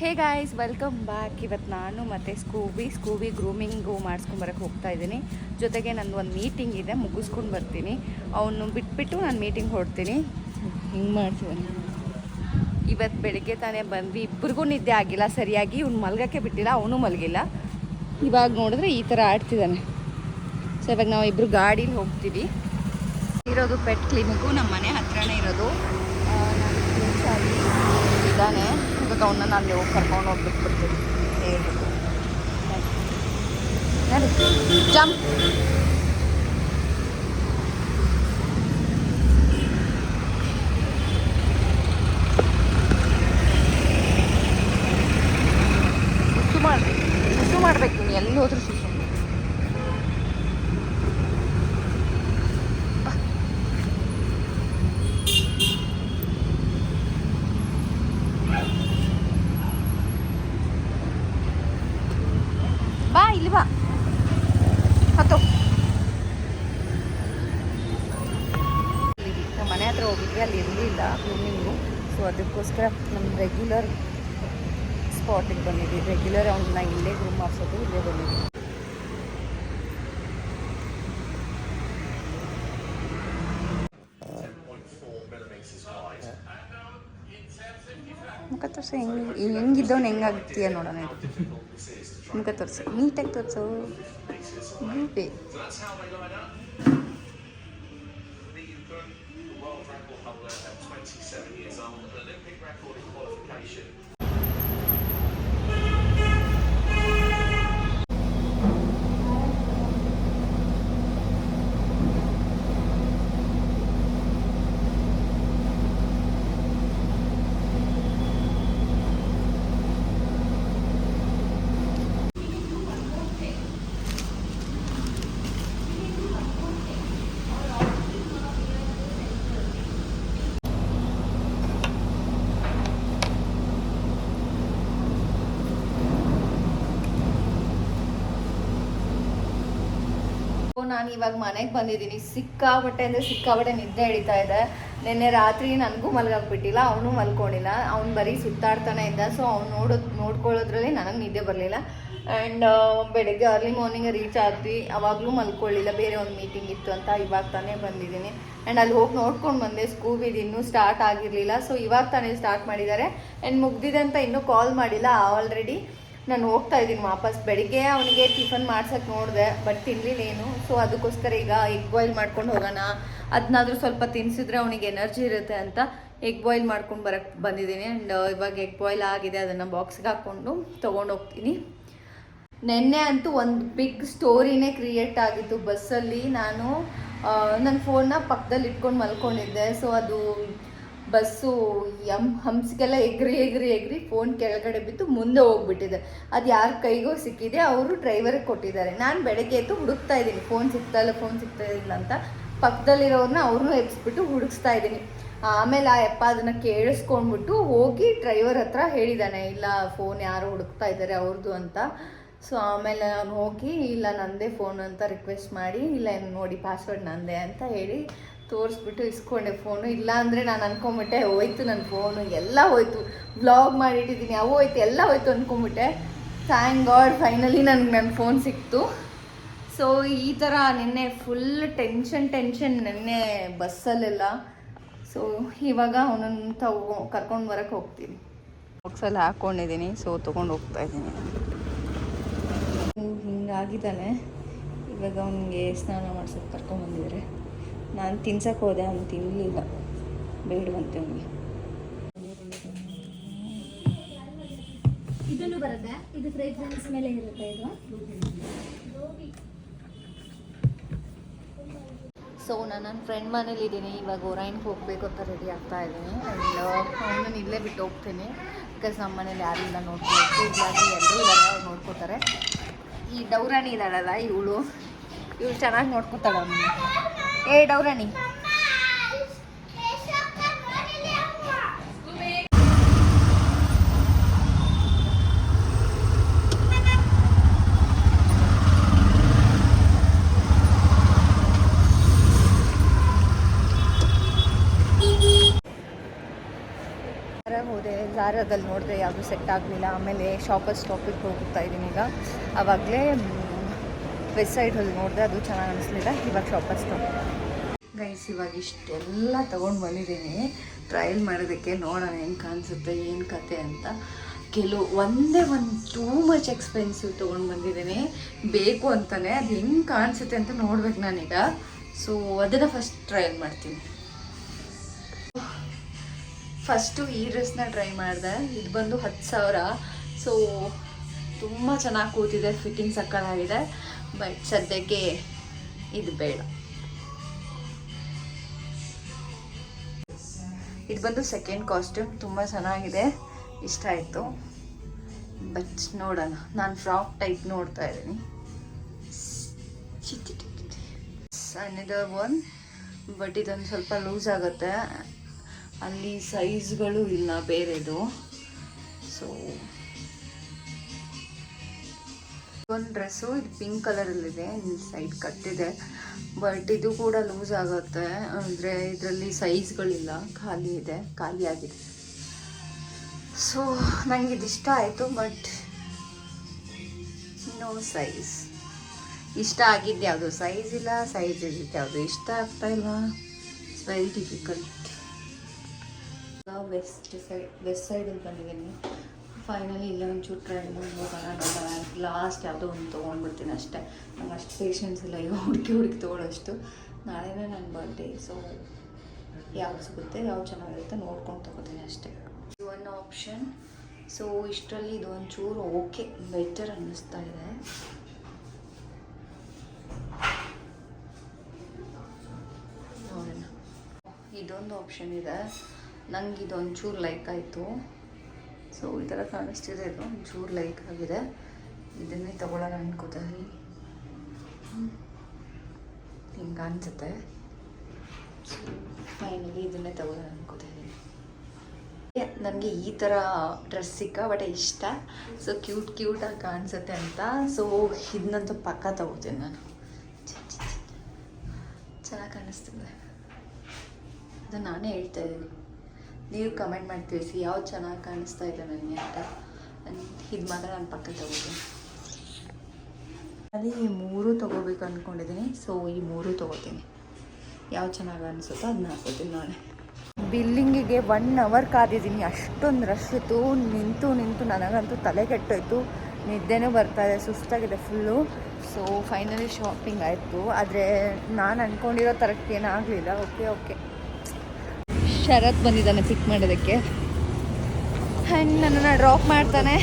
Hey guys welcome back ಇವತ್ತು ನಾನು ಮತ್ತು ಸ್ಕೂಬಿ ಸ್ಕೂಬಿ ಗ್ರೂಮಿಂಗು ಮಾಡಿಸ್ಕೊಂಬರಕ್ಕೆ ಹೋಗ್ತಾ ಇದ್ದೀನಿ. ಜೊತೆಗೆ ನಂದು ಒಂದು ಮೀಟಿಂಗ್ ಇದೆ ಮುಗಿಸ್ಕೊಂಡು ಬರ್ತೀನಿ. ಅವನು ಬಿಟ್ಬಿಟ್ಟು ನಾನು ಮೀಟಿಂಗ್ ಹೊಡ್ತೀನಿ ಹಿಂಗೆ ಮಾಡ್ತೀನಿ ಇವತ್ತು ಬೆಳಿಗ್ಗೆ ತಾನೇ ಬಂದ್ವಿ. ಇಬ್ಬರಿಗೂ ನಿದ್ದೆ ಆಗಿಲ್ಲ ಸರಿಯಾಗಿ. ಇವ್ನು ಮಲ್ಗಕ್ಕೆ ಬಿಟ್ಟಿಲ್ಲ ಅವನು ಮಲಗಿಲ್ಲ. ಇವಾಗ ನೋಡಿದ್ರೆ ಈ ಥರ ಆಡ್ತಿದ್ದಾನೆ. ಸೊ ಇವಾಗ ನಾವು ಇಬ್ಬರು ಗಾಡೀಲಿ ಹೋಗ್ತೀವಿ. ಇರೋದು ಪೆಟ್ ಕ್ಲಿನಿಕ್ಕು ನಮ್ಮ ಮನೆ ಹತ್ರನೇ ಇರೋದು. ಇದ್ದಾನೆ. ಇವಾಗ ಅವನ್ನ ನಾನು ನೀವು ಕರ್ಕೊಂಡು ಹೋಗ್ಬಿಟ್ಟು ಬಿಡ್ತೀನಿ ನಡಿ. ಜಂಪ್ ಸುಸು ಮಾಡ್ಬೇಕು ಸುಸು ಮಾಡ್ಬೇಕು ನೀನು ಎಲ್ಲಿ ಹೋದ್ರೂ ಸುಸು ಬಾ ಇಲ್ಲಿ ಬಾ ಹತ್ತು ನಮ್ಮ ಮನೆ ಹತ್ರ ಹೋಗಿದ್ವಿ ಅಲ್ಲಿ ಇರಲಿಲ್ಲ ಗ್ರೂಮಿಂಗು ಸೊ ಅದಕ್ಕೋಸ್ಕರ ನಮ್ಮ ರೆಗ್ಯುಲರ್ ಸ್ಪಾಟಿಗೆ ಬಂದಿದ್ವಿ. ರೆಗ್ಯುಲರ್ ಅವ್ನ ಇಲ್ಲೇ ರೂಮ್ ಮಾಡಿಸೋದು ಇಲ್ಲೇ ಬಂದಿದ್ವಿ. ಮುಖ ತೋರಿಸು ಹೆಂಗೆ ಹೆಂಗಿದ್ದವನು ಹೆಂಗಾಗ್ತೀಯ ನೋಡೋಣ ಇದು. ಮುಖ ತೋರಿಸು ನೀಟಾಗಿ ತೋರಿಸು. ಗೂಪೆ 27 years old, an Olympic record in qualification. ನಾನು ಇವಾಗ ಮನೆಗೆ ಬಂದಿದ್ದೀನಿ. ಸಿಕ್ಕಾಬಟ್ಟೆ ಅಂದರೆ ಸಿಕ್ಕಾಬಟ್ಟೆ ನಿದ್ದೆ ಹಿಡಿತಾ ಇದೆ. ನಿನ್ನೆ ರಾತ್ರಿ ನನಗೂ ಮಲ್ಗಾಕ್ಬಿಟ್ಟಿಲ್ಲ, ಅವನು ಮಲ್ಕೊಂಡಿಲ್ಲ. ಅವ್ನು ಬರೀ ಸುತ್ತಾಡ್ತಾನೆ ಇದ್ದ ಸೊ ಅವ್ನು ನೋಡೋ, ನೋಡ್ಕೊಳ್ಳೋದ್ರಲ್ಲಿ ನನಗೆ ನಿದ್ದೆ ಬರಲಿಲ್ಲ. ಆ್ಯಂಡ್ ಬೆಳಗ್ಗೆ ಅರ್ಲಿ ಮಾರ್ನಿಂಗ್ ರೀಚ್ ಆದ್ವಿ. ಅವಾಗಲೂ ಮಲ್ಕೊಳ್ಳಿಲ್ಲ, ಬೇರೆ ಒಂದು ಮೀಟಿಂಗ್ ಇತ್ತು ಅಂತ ಇವಾಗ ತಾನೇ ಬಂದಿದ್ದೀನಿ. ಆ್ಯಂಡ್ ಅಲ್ಲಿ ಹೋಗಿ ನೋಡ್ಕೊಂಡು ಬಂದೆ ಸ್ಕೂಬಿದು ಇನ್ನೂ ಸ್ಟಾರ್ಟ್ ಆಗಿರಲಿಲ್ಲ. ಸೊ ಇವಾಗ ತಾನೇ ಸ್ಟಾರ್ಟ್ ಮಾಡಿದ್ದಾರೆ. ಆ್ಯಂಡ್ ಮುಗ್ದಿದೆ ಅಂತ ಇನ್ನೂ ಕಾಲ್ ಮಾಡಿಲ್ಲ ಆಲ್ರೆಡಿ ನಾನು ಹೋಗ್ತಾ ಇದ್ದೀನಿ ವಾಪಸ್. ಬೆಳಿಗ್ಗೆ ಅವನಿಗೆ ಟಿಫನ್ ಮಾಡ್ಸಕ್ಕೆ ನೋಡಿದೆ ಬಟ್ ತಿನ್ನಲಿಲ್ಲ ಏನು. ಸೊ ಅದಕ್ಕೋಸ್ಕರ ಈಗ ಎಗ್ ಬಾಯ್ಲ್ ಮಾಡ್ಕೊಂಡು ಹೋಗೋಣ. ಅದನ್ನಾದ್ರೂ ಸ್ವಲ್ಪ ತಿನ್ಸಿದ್ರೆ ಅವನಿಗೆ ಎನರ್ಜಿ ಇರುತ್ತೆ ಅಂತ ಎಗ್ ಬಾಯ್ಲ್ ಮಾಡ್ಕೊಂಡು ಬರಕ್ಕೆ ಬಂದಿದ್ದೀನಿ. ಆ್ಯಂಡ್ ಇವಾಗ ಎಗ್ ಬಾಯ್ಲ್ ಆಗಿದೆ, ಅದನ್ನು ಬಾಕ್ಸ್ಗೆ ಹಾಕ್ಕೊಂಡು ತೊಗೊಂಡೋಗ್ತೀನಿ ನಿನ್ನೆ ಅಂತೂ ಒಂದು ಬಿಗ್ ಸ್ಟೋರಿನೇ ಕ್ರಿಯೇಟ್ ಆಗಿತ್ತು ಬಸ್ಸಲ್ಲಿ. ನಾನು ನನ್ನ ಫೋನ್ನ ಪಕ್ಕದಲ್ಲಿ ಇಟ್ಕೊಂಡು ಮಲ್ಕೊಂಡಿದ್ದೆ. ಸೊ ಅದು ಬಸ್ಸು, ಎಂ, ಹಂಪ್ಸ್ಗೆಲ್ಲ ಎಗ್ರಿ ಎಗ್ರಿ ಎಗ್ರಿ ಫೋನ್ ಕೆಳಗಡೆ ಬಿದ್ದು ಮುಂದೆ ಹೋಗ್ಬಿಟ್ಟಿದೆ. ಅದು ಯಾರ ಕೈಗೋ ಸಿಕ್ಕಿದೆ, ಅವರು ಡ್ರೈವರ್ಗೆ ಕೊಟ್ಟಿದ್ದಾರೆ. ನಾನು ಬೆಳಗ್ಗೆ ಎದ್ದು ಹುಡುಕ್ತಾ ಇದ್ದೀನಿ. ಫೋನ್ ಸಿಗ್ತಾ ಇಲ್ಲ ಫೋನ್ ಸಿಗ್ತಾ ಇಲ್ಲ ಅಂತ. ಪಕ್ಕದಲ್ಲಿರೋರನ್ನ ಅವ್ರನ್ನೂ ಎಬ್ಸ್ಬಿಟ್ಟು ಹುಡುಕ್ಸ್ತಾ ಇದ್ದೀನಿ. ಆಮೇಲೆ ಆ ಯಪ್ಪ ಅದನ್ನು ಕೇಳಿಸ್ಕೊಂಡ್ಬಿಟ್ಟು ಹೋಗಿ ಡ್ರೈವರ್ ಹತ್ರ ಹೇಳಿದ್ದಾನೆ ಇಲ್ಲ ಫೋನ್ ಯಾರು ಹುಡುಕ್ತಾ ಇದ್ದಾರೆ ಅವ್ರದ್ದು ಅಂತ. ಸೊ ಆಮೇಲೆ ನಾನು ಹೋಗಿ, ಇಲ್ಲ, ನಂದೇ ಫೋನ್ ಅಂತ ರಿಕ್ವೆಸ್ಟ್ ಮಾಡಿ, ಇಲ್ಲ ನೋಡಿ ಪಾಸ್ವರ್ಡ್ ನಂದೇ ಅಂತ ಹೇಳಿ ತೋರಿಸ್ಬಿಟ್ಟು ಇಸ್ಕೊಂಡೆ ಫೋನು. ಇಲ್ಲ ಅಂದರೆ ನಾನು ಅನ್ಕೊಂಬಿಟ್ಟೆ, ಹೋಯ್ತು ನನ್ನ ಫೋನು, ಎಲ್ಲ ಹೋಯ್ತು. ಬ್ಲಾಗ್ ಮಾಡಿಟ್ಟಿದ್ದೀನಿ ಅವು ಹೋಯ್ತು, ಎಲ್ಲ ಹೋಯ್ತು ಅಂದ್ಕೊಂಬಿಟ್ಟೆ ಥ್ಯಾಂಕ್ ಗಾಡ್ ಫೈನಲಿ ನನಗೆ ನನ್ನ ಫೋನ್ ಸಿಕ್ತು. ಸೊ ಈ ಥರ ನಿನ್ನೆ ಫುಲ್ ಟೆನ್ಷನ್ ಟೆನ್ಷನ್ ನಿನ್ನೆ ಬಸ್ಸಲ್ಲೆಲ್ಲ. ಸೊ ಇವಾಗ ಅವನನ್ನು ತಗೊ ಕರ್ಕೊಂಡು ಬರೋಕ್ಕೆ ಹೋಗ್ತೀನಿ. ಬಾಕ್ಸಲ್ಲಿ ಹಾಕ್ಕೊಂಡಿದ್ದೀನಿ ಸೊ ತೊಗೊಂಡು ಹೋಗ್ತಾ ಇದ್ದೀನಿ. ಹಿಂಗಾಗಿದ್ದಾನೆ. ಇವಾಗ ಅವನಿಗೆ ಸ್ನಾನ ಮಾಡ್ಸೋಕೆ ಕರ್ಕೊಂಬಂದಿದ್ದಾರೆ ನಾನು ತಿನ್ಸಕ್ಕೆ ಹೋದೆ ಅವ್ನು ತಿನ್ನಲಿಲ್ಲ ಬೇಡವಂತೆ ಅವನಿಗೆ. ಇದನ್ನು ಬರುತ್ತೆ. ಇದು ಫ್ರೇಗ್ರೆನ್ಸ್ ಮೇಲೆ ಇರುತ್ತೆ ಇದು. ಸೊ ನಾನು ನನ್ನ ಫ್ರೆಂಡ್ ಮನೇಲಿದ್ದೀನಿ ಇವಾಗ ಒರೈನ್ಗೆ ಹೋಗಬೇಕು ಅಂತ ರೆಡಿ ಆಗ್ತಾ ಇದ್ದೀನಿ. ಆ್ಯಂಡ್ ಅವನನ್ನು ಇಲ್ಲೇ ಬಿಟ್ಟು ಹೋಗ್ತೀನಿ. ಬಿಕಾಸ್ ನಮ್ಮ ಮನೇಲಿ ಯಾರು ಇಲ್ಲ ನೋಡ್ಕೊಬೇಕು ಇಲ್ಲಾಗಿ ಎಲ್ಲರೂ ಇದ್ದಾರೆ ಅವ್ರು ನೋಡ್ಕೋತಾರೆ. ಈ ಡೌರಾಣಿ ಇದ್ದಾಳಲ್ಲ ಇವಳು. ಇವಳು ಚೆನ್ನಾಗಿ ನೋಡ್ಕೊತಾಳೆ ಅವನು એ ડવરાની ಹೋದೆ ಝಾರದಲ್ಲಿ ನೋಡಿದೆ ಯಾವುದು ಸೆಟ್ ಆಗಲಿಲ್ಲ ಆಮೇಲೆ ಶಾಪಲ್ಲಿ ಸ್ಟಾಪಿಗೆ ಹೋಗ್ತಾ ಇದ್ದೀನಿ ಈಗ ಆವಾಗಲೇ ವೆಸ್ಟ್ ಹೋಗಿ ನೋಡಿದೆ ಅದು ಚೆನ್ನಾಗಿ ಅನಿಸ್ಲಿಲ್ಲ ಇವಾಗ ಶಾಪಸ್ ಗೈಸ್ ಇವಾಗ ಇಷ್ಟೆಲ್ಲ ತೊಗೊಂಡು ಬಂದಿದ್ದೀನಿ. ಟ್ರಯಲ್ ಮಾಡೋದಕ್ಕೆ ನೋಡೋಣ ಹೆಂಗೆ ಕಾಣಿಸುತ್ತೆ, ಏನು ಕತೆ ಅಂತ. ಕೆಲವು ಒಂದೇ ಒಂದು ಟೂ ಮಚ್ ಎಕ್ಸ್ಪೆನ್ಸಿವ್ ತೊಗೊಂಡು ಬಂದಿದ್ದೀನಿ. ಬೇಕು ಅಂತಲೇ ಅದು ಹೆಂಗೆ ಕಾಣಿಸುತ್ತೆ ಅಂತ ನೋಡ್ಬೇಕು ನಾನೀಗ. ಸೊ ಅದನ್ನು ಫಸ್ಟ್ ಟ್ರಯಲ್ ಮಾಡ್ತೀನಿ. ಫಸ್ಟು ಈ ಡ್ರೆಸ್ನ ಟ್ರೈ ಮಾಡಿದೆ. ಇದು ಬಂದು ಹತ್ತು ಸಾವಿರ. ಸೊ ತುಂಬ ಚೆನ್ನಾಗಿ ಕೂತಿದೆ ಫಿಟ್ಟಿಂಗ್ ಸಕ್ಕತ್ತಾಗಿದೆ ಬಟ್ ಸದ್ಯಕ್ಕೆ ಇದು ಬೇಡ. ಇದು ಬಂದು ಸೆಕೆಂಡ್ ಕಾಸ್ಟ್ಯೂಮ್ ತುಂಬ ಚೆನ್ನಾಗಿದೆ. ಇಷ್ಟ ಆಯಿತು. ಬಟ್ ನೋಡೋಣ. ನಾನು ಫ್ರಾಕ್ ಟೈಪ್ ನೋಡ್ತಾ ಇದ್ದೀನಿ. ಅನ್ನದರ್ ಒನ್ ಬಟ್ ಇದೊಂದು ಸ್ವಲ್ಪ ಲೂಸ್ ಆಗುತ್ತೆ. ಅಲ್ಲಿ ಸೈಜ್ಗಳು ಇಲ್ಲ ಬೇರೆದು. ಸೊ ಒಂದು ಡ್ರೆಸ್ಸು, ಇದು ಪಿಂಕ್ ಕಲರಲ್ಲಿದೆ ಸೈಡ್ ಕಟ್ಟಿದೆ. ಬಟ್ ಇದು ಕೂಡ ಲೂಸ್ ಆಗುತ್ತೆ. ಅಂದರೆ ಇದರಲ್ಲಿ ಸೈಜ್ಗಳಿಲ್ಲ, ಖಾಲಿ ಇದೆ, ಖಾಲಿ ಆಗಿದೆ. ಸೊ ನನಗೆ ಇದಿಷ್ಟ ಆಯಿತು, ಬಟ್ ನೋ ಸೈಜ್. ಇಷ್ಟ ಆಗಿದ್ದು ಯಾವುದು? ಸೈಜ್ ಇಲ್ಲ, ಸೈಜ್ ಇದ್ದಿದ್ದು ಯಾವುದು? ಇಷ್ಟ ಆಗ್ತಾ ಇಲ್ಲ it's very difficult west side west ಸೈಡಲ್ಲಿ ಬಂದಿದ್ದೀನಿ. ಫೈನಲಿ ಇಲ್ಲ ಒಂಚೂರು ಟ್ರೈ ಹೋಗೋಣ ಲಾಸ್ಟ್ ಯಾವುದೋ ಒಂದು ತೊಗೊಂಡ್ಬಿಡ್ತೀನಿ ಅಷ್ಟೇ. ನಂಗೆ ಅಷ್ಟು ಪೇಷನ್ಸ್ ಇಲ್ಲ ಈಗ ಹುಡುಕಿ ಹುಡುಕಿ ತೊಗೊಳ್ಳೋಷ್ಟು ನಾಳೆನೇ ನನ್ನ ಬರ್ಡೇ ಸೊ ಯಾವ್ದು ಸಿಗುತ್ತೆ, ಯಾವ್ದು ಚೆನ್ನಾಗಿರುತ್ತೆ ನೋಡ್ಕೊಂಡು ತೊಗೋತೀನಿ ಅಷ್ಟೇ. ಇದು ಒಂದು ಆಪ್ಷನ್ ಸೊ ಇಷ್ಟರಲ್ಲಿ ಇದು ಒಂಚೂರು ಓಕೆ ಬೆಟರ್ ಅನ್ನಿಸ್ತಾ ಇದೆ. ಇದೊಂದು ಆಪ್ಷನ್ ಇದೆ. ನಂಗೆ ಇದೊಂಚೂರು ಲೈಕ್ ಆಯಿತು. ಸೊ ಈ ಥರ ಕಾಣಿಸ್ತಿದೆ. ಇದು ಒಂಚೂರು ಲೈಟ್ ಆಗಿದೆ. ಇದನ್ನೇ ತಗೊಳ್ಳೋಣ ಅನ್ಕೋತಾ ಹಿಂಗೆ ಅನ್ಸುತ್ತೆ ಸೊ ಫೈನಲಿ ಇದನ್ನೇ ತಗೊಳ್ಳೋಣ ಅನ್ಕೋತಾ ನನಗೆ ಈ ಥರ ಡ್ರೆಸ್ ಸಿಕ್ಕಾಬಟ್ಟೆ ಇಷ್ಟ. ಸೊ ಕ್ಯೂಟ್ ಕ್ಯೂಟಾಗಿ ಕಾಣಿಸುತ್ತೆ ಅಂತ. ಸೊ ಇದನ್ನಂತೂ ಪಕ್ಕ ತಗೋತೀನಿ ನಾನು. ಚೆನ್ನಾಗಿ ಕಾಣಿಸ್ತಿದೆ. ಅದು ನಾನೇ ಹೇಳ್ತಾ ಇದ್ದೀನಿ. ನೀವು ಕಮೆಂಟ್ ಮಾಡಿ ತಿಳಿಸಿ, ಯಾವ್ದು ಚೆನ್ನಾಗಿ ಕಾಣಿಸ್ತಾ ಇದೆ ನನಗೆ ಅಂತ. ಇದು ಮಾತ್ರ ನಾನು ಪಕ್ಕ ತಗೋತೀನಿ. ಅಲ್ಲಿ ಈ ಮೂರು ತೊಗೋಬೇಕು ಅಂದ್ಕೊಂಡಿದ್ದೀನಿ ಸೊ ಈ ಮೂರು ತೊಗೋತೀನಿ. ಯಾವ್ದು ಚೆನ್ನಾಗಿ ಅನಿಸುತ್ತೋ ಅದನ್ನ ಹಾಕೋತೀನಿ ನಾಳೆ. ಬಿಲ್ಲಿಂಗಿಗೆ ಒನ್ ಅವರ್ ಕಾದಿದ್ದೀನಿ, ಅಷ್ಟೊಂದು ರಶ್ ಇತ್ತು, ನಿಂತು ನಿಂತು ನನಗಂತೂ ತಲೆ ಕೆಟ್ಟೋಯ್ತು. ನಿದ್ದೆನೂ ಬರ್ತಾ ಇದೆ, ಸುಸ್ತಾಗಿದೆ ಫುಲ್ಲು ಸೊ ಫೈನಲಿ ಶಾಪಿಂಗ್ ಆಯಿತು. ಆದರೆ ನಾನು ಅಂದ್ಕೊಂಡಿರೋ ಥರಕ್ಕೆ ಏನಾಗಲಿಲ್ಲ ಓಕೆ ಓಕೆ ಶರತ್ ಬಂದಿದ್ದಾನೆ ಪಿಕ್ ಮಾಡೋದಕ್ಕೆ. ನನ್ನ ನನ್ನನ್ನು ಡ್ರಾಪ್ ಮಾಡ್ತಾನೆ.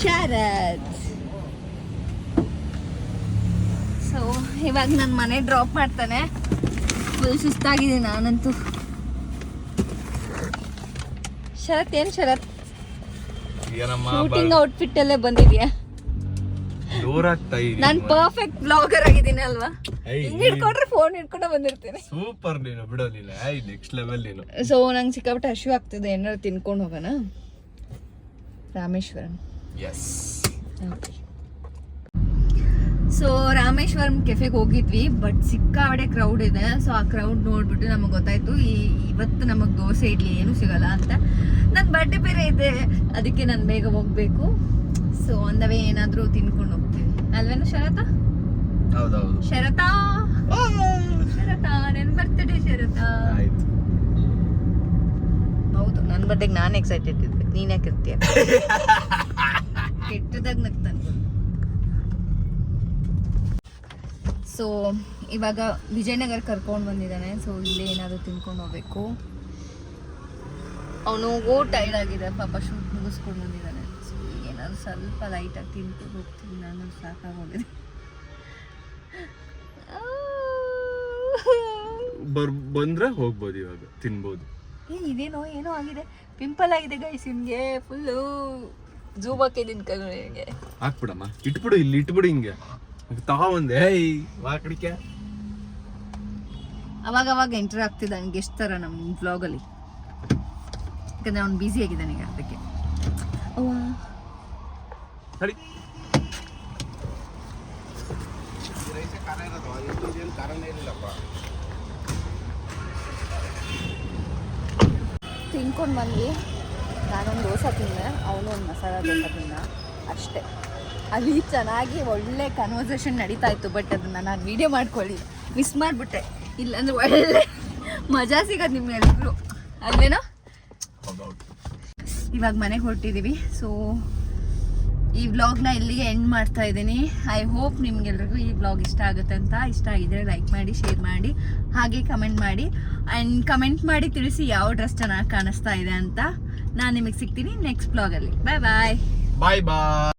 ಶರತ್. ಸೊ ಇವಾಗ ನನ್ನ ಮನೆ ಡ್ರಾಪ್ ಮಾಡ್ತಾನೆ. ಫುಲ್ ಸುಸ್ತಾಗಿದ್ದೀನಿ ನಾನಂತೂ. ಶರತ್ ಏನು ಶರತ್? ಶೂಟಿಂಗ್ ಔಟ್ಫಿಟ್ ಅಲ್ಲೇ ಬಂದಿದ್ಯಾ? ಆಗ್ತಾ ನಾನು ಪರ್ಫೆಕ್ಟ್ ಬ್ಲಾಗರ್ ಆಗಿದ್ದೀನಿ ಅಲ್ವಾ? ಹಿಂಗ್ ಹಿಡ್ಕೊಂಡ್ರೆ ಫೋನ್ ಹಿಡ್ಕೊಂಡೇ ಬಂದಿರ್ತೀನಿ. ಸೂಪರ್ ನೀನು ಬಿಡೋ ನೀನು. ಐ ನೆಕ್ಸ್ಟ್ ಲೆವೆಲ್ ನೀನು. ಸೊ ನಂಗೆ ಸಿಕ್ಕಾಪಟ್ಟೆ ಹಶು ಆಗ್ತಿದೆ. ಏನಾದ್ರು ತಿನ್ಕೊಂಡು ಹೋಗೋಣ? ರಾಮೇಶ್ವರಂ. ಎಸ್ ಸೊ ರಾಮೇಶ್ವರಂ ಕೆಫೆಗೆ ಹೋಗಿದ್ವಿ ಬಟ್ ಸಿಕ್ಕಾಡೆ ಕ್ರೌಡ್ ಇದೆ. ಸೊ ಆ ಕ್ರೌಡ್ ನೋಡ್ಬಿಟ್ಟು ನಮಗೆ ಗೊತ್ತಾಯ್ತು ಈ ಇವತ್ತು ನಮಗೆ ದೋಸೆ ಇಡ್ಲಿ ಏನೂ ಸಿಗಲ್ಲ ಅಂತ. ನನ್ನ ಬರ್ಡೇ ಬೇರೆ ಇದೆ. ಅದಕ್ಕೆ ನಾನು ಬೇಗ ಹೋಗ್ಬೇಕು. ಸೊ ಅಂದವೇ ಏನಾದರೂ ತಿನ್ಕೊಂಡು ಹೋಗ್ತೀವಿ. ಅಲ್ವೇನು ಶರತ? ಹೌದೌದು. ಶರತ? ಶರತ ನನ್ನ ಶರತ. ಶರತಾ ಹೌದು ನನ್ನ ಬರ್ಡೇಗೆ ನಾನು ಎಕ್ಸೈಟೆಡ್ ಇದ್ದೆ ನೀನ್ ಯಾಕೆ ಇರ್ತೀಯ? ಕೆಟ್ಟದಾಗ ನಗ್ತಾನೆ ಸೊ ಇವಾಗ ವಿಜಯನಗರ ಕರ್ಕೊಂಡು ಬಂದಿದ್ದಾನೆ. ಸೊ ಇಲ್ಲೇ ಏನಾದರೂ ತಿನ್ಕೊಂಡು ಹೋಗ್ಬೇಕು. ಅವನು ಗೋ ಟೈರ್ಡ್ ಆಗಿದೆ. ಪಾಪ ಶೂಟ್ ಮುಗಿಸ್ಕೊಂಡು ಬಂದಿದ್ದಾನೆ. ಏನಾದ್ರು ಸ್ವಲ್ಪ ಲೈಟಾಗಿ ತಿನ್ಕೊಂಡು ಹೋಗ್ತೀನಿ ನಾನು ಸಾಕಾಗೋಗಿದೆ. ಬರ್ ಬಂದ್ರೆ ಹೋಗ್ಬೋದು ಇವಾಗ ತಿನ್ಬೋದು. ಏ ಇದೇನೋ ಏನೋ ಆಗಿದೆ. ಪಿಂಪಲ್ ಆಗಿದೆ ಗೈಸ್ ನಿಮ್ಗೆ. ಫುಲ್ಲು ಜೂಮ್ ಹಾಕಿದ್ದೀನಿ ಕಣ್ಣಿಗೆ ಹಾಕ್ಬಿಡಮ್ಮ. ಇಟ್ಬಿಡು ಇಲ್ಲಿ ಇಟ್ಬಿಡು ಹಿಂಗೆ. ತಗೊಂಬಂದೆ ಏಯ್ ವಾ ಕಡಿಕೆ. ಅವಾಗ ಅವಾಗ ಎಂಟರ್ ಆಗ್ತಿದ್ದಾನೆ ಎಷ್ಟು ಥರ ನಮ್ಮ ವ್ಲಾಗಲ್ಲಿ ಯಾಕಂದರೆ ಅವ್ನು ಬ್ಯುಸಿ ಆಗಿದ್ದಾನೆ ಈಗ ಅದಕ್ಕೆ. ಸರಿ ತಿನ್ಕೊಂಡು ಬಂದ್ವಿ. ನಾನೊಂದು ದೋಸೆ ತಿಂದೆ. ಅವನು ಒಂದು ಮಸಾಲ ದೋಸೆ ತಿನ್ನ ಅಷ್ಟೇ. ಅಲ್ಲಿ ಚೆನ್ನಾಗಿ ಒಳ್ಳೆ ಕನ್ವರ್ಸೇಷನ್ ನಡೀತಾ ಇತ್ತು ಬಟ್ ಅದನ್ನ ನಾನು ವೀಡಿಯೋ ಮಾಡ್ಕೊಳ್ಳಿ. ಮಿಸ್ ಮಾಡಿಬಿಟ್ಟೆ. ಇಲ್ಲಾಂದ್ರೆ ಒಳ್ಳೆ ಮಜಾ ಸಿಗೋದು ನಿಮ್ಗೆಲ್ರಿಗೂ ಅಲ್ವೇನೋ? ಇವಾಗ ಮನೆಗೆ ಹೊರಟಿದ್ದೀವಿ ಸೊ ಈ ವ್ಲಾಗ್ನ ಇಲ್ಲಿಗೆ ಎಂಡ್ ಮಾಡ್ತಾ ಇದ್ದೀನಿ. ಐ ಹೋಪ್ ನಿಮ್ಗೆಲ್ರಿಗೂ ಈ ವ್ಲಾಗ್ ಇಷ್ಟ ಆಗುತ್ತೆ ಅಂತ. ಇಷ್ಟ ಆಗಿದ್ರೆ ಲೈಕ್ ಮಾಡಿ ಶೇರ್ ಮಾಡಿ, ಹಾಗೆ ಕಮೆಂಟ್ ಮಾಡಿ. ಆ್ಯಂಡ್ ಕಮೆಂಟ್ ಮಾಡಿ ತಿಳಿಸಿ ಯಾವ ಡ್ರೆಸ್ ಚೆನ್ನಾಗಿ ಕಾಣಿಸ್ತಾ ಇದೆ ಅಂತ. ನಾನು ನಿಮಗೆ ಸಿಗ್ತೀನಿ ನೆಕ್ಸ್ಟ್ ವ್ಲಾಗಲ್ಲಿ ಬಾಯ್ ಬಾಯ್ ಬಾಯ್ ಬಾಯ್